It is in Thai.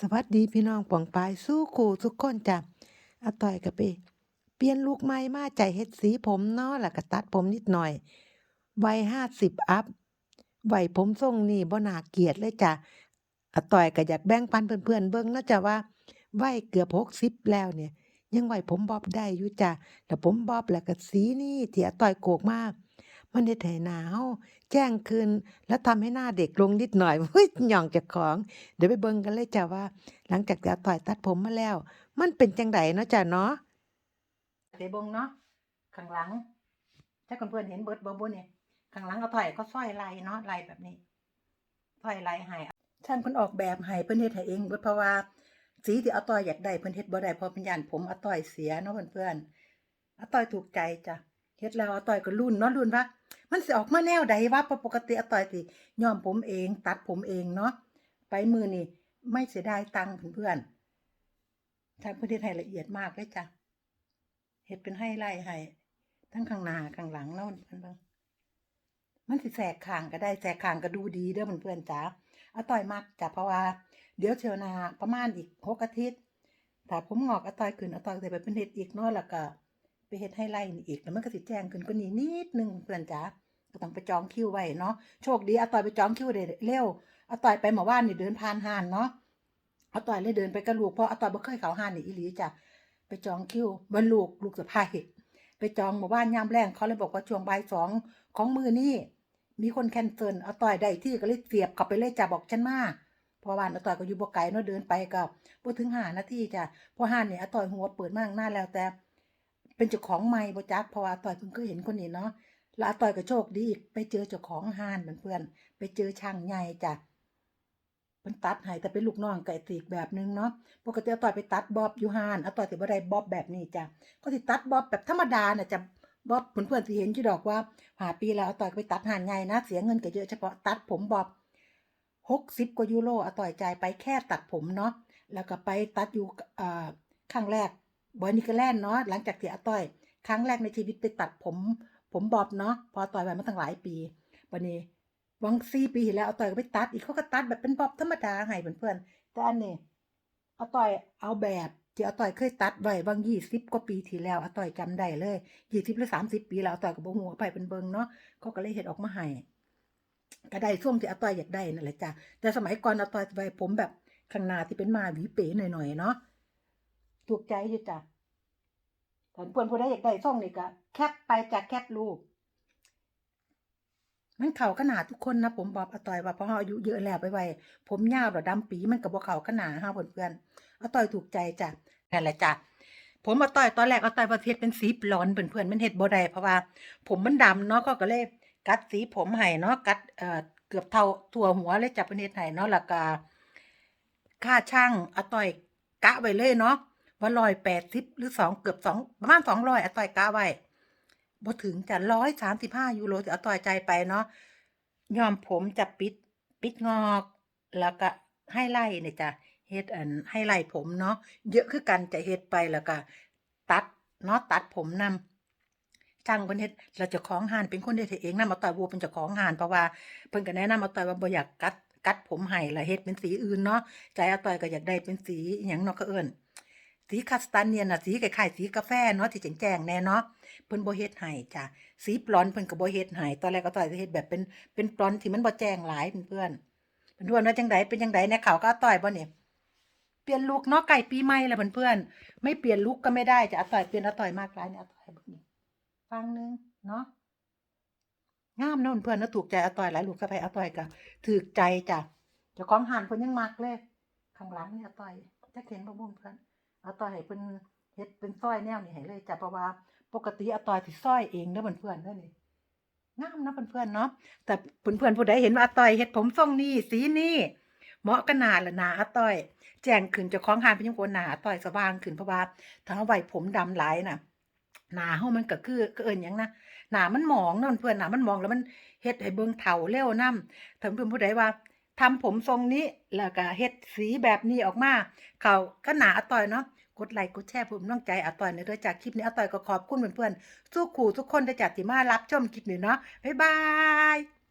สวัสดีพี่น้องป่องปายสู้คู่ทุกคนจ้ะอาต่อยก็ไป เปลี่ยนลูกใหม่มาใจเฮ็ดสีผมเนาะแล้วก็ตัดผมนิดหน่อยวัยห้าสิบอัพวัยผมทรงนี่บ่นาเกียดเลยจ้ะอาต่อยก็อยากแบ่งปันเพื่อนๆเบิ่งเนะจ้ะว่าวัยเกือบหกสิบแล้วเนี่ย ยังไว้ผมบอบได้อยู่จ้ะแต่ผมบอบแล้วก็สีนี่ที่อาต่อยโกกมาก มันเฮ็ดให้หนาเฮาแจ้งขึ้น แล้วทำให้หน้าเด็กลงนิดหน่อยเฮ้ยหย่องเจากของ เดี๋ยวไปเบิ่งกันเลยจ้ะว่า หลังจากที่อาต่อยตัดผมมาแล้ว มันเป็นจังไดเนาะจ้ะเนาะไปเบิ่งเนาะข้างหลังถ้าเพื่อนเห็นเบิดบ่บ่เนี่ยข้างหลังอาต่อยก็สร้อยลายเนาะลายแบบนี้สร้อยลายให้ช่างเพิ่นออกแบบให้เพิ่นเฮ็ดให้เองเบิดเพราะว่าสีที่อาต่อยอยากได้เพิ่นเฮ็ดบ่ได้เพราะเป็นย่านผมอาต่อยเสียเนาะเพื่อนๆอาต่อยถูกใจจ้ะ เฮ็ดแล้วอาต่อยก็รุ่นเนาะรุ่นว่า มันสิออกมาแนวใดวะเพราปกติอาต่อยสิย้อมผมเอง ตัดผมเองเนาะไปมือนี่ไม่เสียดายตังค์เพื่อนๆทางเพิ่นเฮ็ดให้ละเอียดมากเลยจ้ะเฮ็ดเป็นไฮไลท์ให้ทั้งข้างหน้าข้างหลังเนาะเพิ่นเบิ่งมันสิแสกข้างก็ได้แสกข้างก็ดูดีเด้อเพื่อนๆจ๋าอาต่อยมักจ้ะเพราะว่า เดี๋ยวเชียวนาประมาณอีกหกอาทิตย์ถ้าผมงอกอาต่อยขึ้นอาต่อยก็สิไปเป็นเฮ็ดอีกเนาะแล้วก็ ไปเฮ็ดไฮไล่นี่อีกแล้วมันก็สิแจ้งขึ้นกว่านี้นิดนึงเพื่อนจ๋าก็ต้องไปจองคิวไว้เนาะโชคดีอาต่อยไปจองคิวได้เร็วอาต่อยไปเมื่อวานนี่เดินผ่านห้านเนาะอาต่อยเลยเดินไปกับลูกเพราะอาต่อยบ่เคยเข้าห้านนี่อีหลีจ้ะไปจองคิววันลูกลูกสะใภ้ไปจองเมื่อวานยามแรงเขาเลยบอกว่าช่วงบ่ายสองของมือนี้มีคนแคนเซิลอาต่อยได้ที่ก็เลยเสียบเข้าไปเลยจ้ะบอกฉันมาเพราะว่าอาต่อยก็อยู่บ่ไกลเนาะเดินไปก็บ่ถึงห้านาทีจ้ะพราะห้านนี่อาต่อยหัวเปิดมาตั้าแล้วแต่ เป็นเจ้าของใหม่บ่จักเพราะว่าอาต่อยเพิ่งเคยเห็นคนนี้เนาะแล้วอาต่อยก็โชคดีอีกไปเจอเจ้าของห้านเพื่อนไปเจอช่างใหญ่จ้ะเพิ่นตัดให้แต่เป็นลูกน้องไก่ตีกแบบนึงเนาะปกติอาต่อยไปตัดบอบอยู่หานอาต่อยสิบ่ได้บอบแบบนี้จ้ะก็สิตัดบอบแบบธรรมดาน่ะจะบอบเพื่อนๆสิเห็นอยู่ดอกว่าหาปีแล้วอาต่อยไปตัดหานใหญ่นะเสียเงินก็เยอะเฉพาะตัดผมบอบหกสิบกว่ายูโรอาต่อยจ่ายไปแค่ตัดผมเนาะแล้วก็ไปตัดอยู่อ่างแรก บอยนิกแลนเนาะหลังจากที่อาต่อย ครั้งแรกในชีวิตไปตัดผม ผมบอบเนาะพอต่อยไปมาตั้งหลายปีวันนี้วังสี่ปีที่แล้วอาต่อยก็ไปตัดอีกเขาก็ตัดแบบเป็นบอบธรรมดาให้เพื่อนๆแต่อันนี้อาต่อยเอาแบบที่อาต่อยเคยตัดไว้บางยี่สิบกว่าปีที่แล้วอาต่อยจำได้เลยยี่สิบหรือสามสิบปีแล้วอาต่อยก็บ่ฮู้ว่าไปเป็นเบิงเนาะเขาก็เลยเฮ็ดออกมาให้ก็ได้ช่วงที่อาต้อยอยากได้นั่นแหละจ้ะแต่สมัยก่อนอาต้อยไว้ผมแบบข้างหน้าที่เป็นมาหวีเป๋หน่อยๆเนาะ ถูกใจอยู่จ้ะถ้าเพื่อนผู้ใดอยากได้ช่องนี่ก็แคปไปจากแคปรูปมันเข่าขนาดทุกคนนะผมบอกอาต้อยว่าเพราะเราอายุเยอะแล้วไปไวผมยาวหรอดำปีมันกับบ่เข่าขนาดฮะเพื่อนๆอาต้อยถูกใจจ้ะนั่นแหละจ้ะผมอาต้อยตอนแรกอาต้อยประเทศเป็นสีบลอนเพื่อนๆมันเฮ็ดบ่ได้เพราะว่า ผมมันดำเนาะก็ก็เลยกัดสีผมให้เนาะกัดเอ่อเกือบเท่าทั่วหัวเลยจับประเทศไทยเนาะแล้วก็ค่าช่างอาต่อยกะไว้เลยเนาะ ว่าร้อยแปดสิบหรือสองเกือบสองประมาณสองร้อยอต่อยกะไว้บ่ถึงจะร้อยสามสิบห้ายูโรที่อาต่อยใจไปเนาะย้อมผมจะปิดปิดงอก แล้วก็ให้ไล่เนี่ยจ้ะเฮ็ดอันให้ไล่ผมเนาะเยอะคือกันจะเฮ็ดไปแล้วก็ตัดเนาะตัดผมนำช่างเพิ่นเฮ็ดแล้วเจ้าของหานเป็นคนเฮ็ดเองนำอาต่อยบัวเป็นเจ้าของหานเพราะว่าเพิ่นก็แนะนำอาต่อยว่าบ่อยากกัดกัดผมให้ล้วเฮ็ดเป็นสีอื่นเนาะใจอาต่อยก็อยากได้เป็นสีอิหยังเนาะเขาเอิ้น สีคัสตาเนียนน่ะสีคล้ายๆสีกาแฟเนาะที่แจ้งๆแน่เนาะเพิ่นบ่เฮ็ดให้จ้ะสีบลอนเพิ่นก็บ่เฮ็ดให้ตอนแรกอาต่อยเฮ็ดแบบเป็นเป็นบลอนที่มันบ่แจ้งหลายเพื่อนๆเพื่อนๆว่าจังไดเป็นจังไดในข่าวก็อาต่อยบ่เนี่ยเปลี่ยนลุคเนาะใกล้ปีใหม่แล้วเพื่อนๆไม่เปลี่ยนลุคก็ไม่ได้จะอาต่อยเปลี่ยนอาต่อยมากหลายเนี่ยอาต่อยบ่นี่ฟังหนึงเนาะงามเนาะเพื่อนๆนะถูกใจอาต่อยหลายลูกสะใภ้อาต่อยก็ถูกใจจ้ะเจ้าของหันเพิ่นยังมักเลยข้างหลังเนี่ยอาต่อยจะเห็นบ่บุ้มเพื่อน อาต่อยให้เพิ่นเฮ็ดเป็นสร้อยแนวนี้ให้เลยจ้ะเพราะว่าปกติอาต่อยสิสร้อยเองเด้อเพื่อนๆเด้อนี่งามนะเพื่อนๆเนาะแต่เพื่อนๆผู้ใดเห็นว่าอาต่อยเฮ็ดผมทรงนี้สีนี้เหมาะกับหน้าละหน้าอาต่อย แจ้งขึ้นเจ้าของหันเพิ่นยังโกนหน้าอาต่อยสว่างขึ้นเพราะว่าถ้าไว้ผมดำหลายน่ะหนาเฮามันก็คือก็เอิ้นหยังนะหนามันหมองเนาะเพื่อนหนามันหมองแล้วมันเฮ็ดให้เบิ่งเฒ่าเร็วนำถ้าเพิ่อนผู้ใดว่าทำผมทรงนี้แล้วก็เฮ็ดสีแบบนี้ออกมา เขาก็หนาอาต่อยเนาะ กดไลค์กดแชร์ผมน้องใจอาต่อยในเด้อจากคลิปนี้อาต่อยก็ขอบคุณเพื่อนๆสู้ขู่ทุกคนได้จากที่มารับชมคลิปนี้เนาะบ๊ายบาย